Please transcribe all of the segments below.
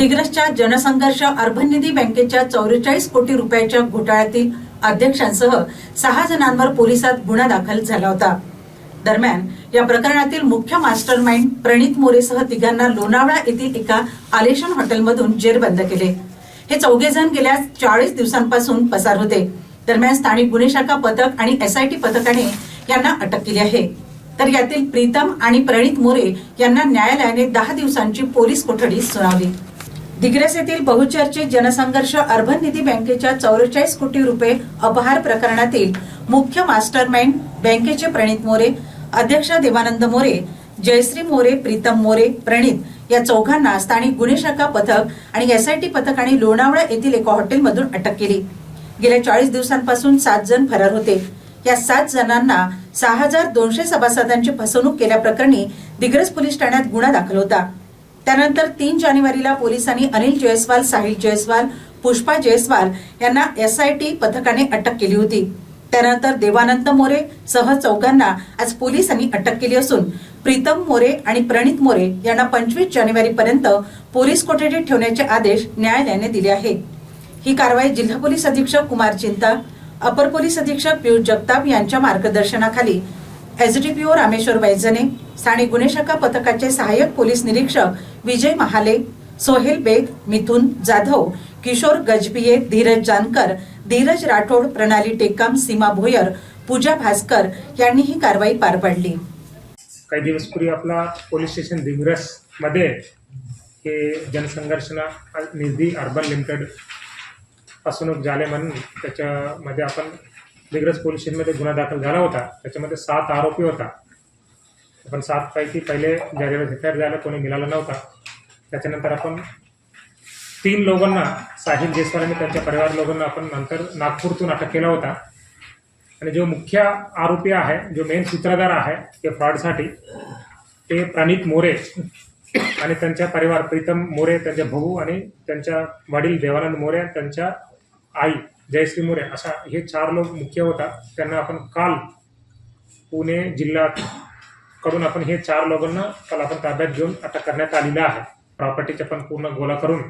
दिग्रसच्या जनसंघर्ष अर्बन निधी बँकेच्या चौवेचाळीस कोटी रुपयाच्या घोटाळ्यातील अध्यक्षांसह सहा जणांवर पोलिसात गुन्हा दाखल झाला होता. दरम्यान या प्रकरणातील मुख्य मास्टर माइंड प्रणित मोरेसह तिघांना लोणावळा येथील एका आलेशन हॉटेलमधून जेरबंद केले. हे चौघे जण गेल्या चाळीस दिवसांपासून पसार होते. दरम्यान स्थानिक गुन्हे शाखा पथक आणि एसआयटी पथकाने यांना अटक केली आहे. तर यातील प्रीतम आणि प्रणित मोरे यांना न्यायालयाने दहा दिवसांची पोलीस कोठडी सुनावली. दिग्रस येथील बहुचर्चित जनसंघर्ष अर्बन निधी बँकेच्या चौवेचाळीस कोटी रुपये अपहार प्रकरणातील मुख्य मास्टर माइंड बँकेचे प्रणित मोरे अध्यक्ष देवानंद मोरे जयश्री मोरे प्रीतम मोरे प्रणित या चौघांना स्थानिक गुन्हे शाखा पथक आणि एसआयटी आणि लोणावळा येथील एका हॉटेलमधून अटक केली. गेल्या चाळीस दिवसांपासून सात जण फरार होते. या सात जणांना सहा हजार दोनशे सभासदांची फसवणूक केल्याप्रकरणी दिग्रस पोलीस ठाण्यात गुन्हा दाखल होता. त्यानंतर तीन जानेवारीला पोलिसांनी अनिल जयस्वाल साहिल जयस्वाल पुष्पा जयस्वाल यांना एसआयटी पथकाने अटक केली होती. त्यानंतर देवानंद मोरे सह चौघांना आज पोलिसांनी अटक केली असून प्रीतम मोरे आणि प्रणित मोरे यांना पंचवीस जानेवारीपर्यंत पोलीस कोठडीत ठेवण्याचे आदेश न्यायालयाने दिले आहेत ही कारवाई जिल्हा पोलीस अधीक्षक कुमार चिंता अपर पोलीस अधीक्षक पियुष जगताप यांच्या मार्गदर्शनाखाली एसडीपीओ रामेश्वर वैजने स्थानिक गुन्हे शाखा पथकाचे सहाय्यक पोलीस निरीक्षक विजय महाले सोहेल बेग मिथुन जाधव किशोर गजबिये धीरज जानकर धीरज राठोड प्रणाली टेकाम सीमा भोयर पूजा भास्कर यांनी ही कारवाई पार पाडली. काही दिवसपूर्वी आपला पोलीस स्टेशन दिग्रसमध्ये हे जनसंघर्षना निधी अर्बन लिमिटेड फसवणूक झाले म्हणून त्याच्यामध्ये आपण दिग्रज पोलीस स्टेशनमध्ये गुन्हा दाखल झाला होता. त्याच्यामध्ये सात आरोपी होता. पण सातपैकी पहिले ज्या एफ झाला कोणी मिळाला नव्हता. त्याच्यानंतर आपण तीन लोकांना साहिल जयस्वाल आणि त्यांच्या परिवार लोकांना आपण नंतर नागपूरतून अटक केला होता. आणि जो मुख्य आरोपी आहे जो मेन सूत्रधार आहे ते फ्रॉडसाठी ते प्रणित मोरे आणि त्यांच्या परिवार प्रीतम मोरे त्यांच्या भाऊ आणि त्यांच्या वडील देवानंद मोरे त्यांच्या आई जयश्री मोरे असा हे चार लोक मुख्य होता. त्यांना आपण काल पुणे जिल्ह्यात करून आपण हे चार लोकांना काल आपण ताब्यात घेऊन अटक करण्यात आलेलं आहे. प्रॉपर्टीचे पण पूर्ण गोळा करून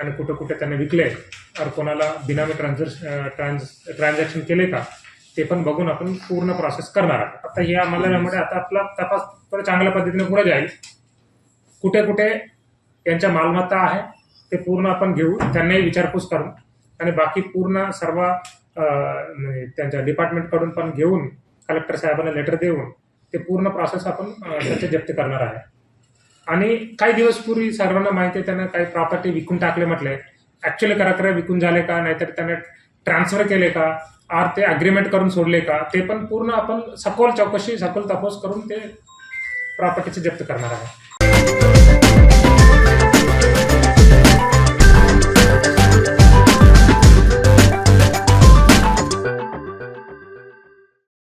आणि कुठे कुठे त्यांनी विकले. और कोणाला बिनामी ट्रान्झॅक्श ट्रान्झ ट्रान्झॅक्शन केले का ते पण बघून आपण पूर्ण प्रोसेस करणार आहोत. आता हे आम्हाला यामुळे आता आपला तपास थोडं चांगल्या पद्धतीने पुढे जाईल. कुठे कुठे त्यांच्या मालमत्ता आहे ते पूर्ण आपण घेऊ त्यांनाही विचारपूस करून. आणि बाकी पूर्ण सर्व त्यांच्या डिपार्टमेंटकडून पण घेऊन कलेक्टर साहेबांना लेटर देऊन ते पूर्ण प्रोसेस आपण त्याचे जप्त करणार आहे. आणि काही दिवस पूर्वी सर्वांना माहिती आहे त्यांना काही प्रॉपर्टी विकून टाकले म्हटले. ऍक्च्युअली करा करा विकून झाले का? नाहीतर त्याने ट्रान्सफर केले का? आर ते अग्रीमेंट करून सोडले का? ते पण पूर्ण आपण सखोल चौकशी सखोल तपास करून ते प्रॉपर्टीचे जप्त करणार आहे.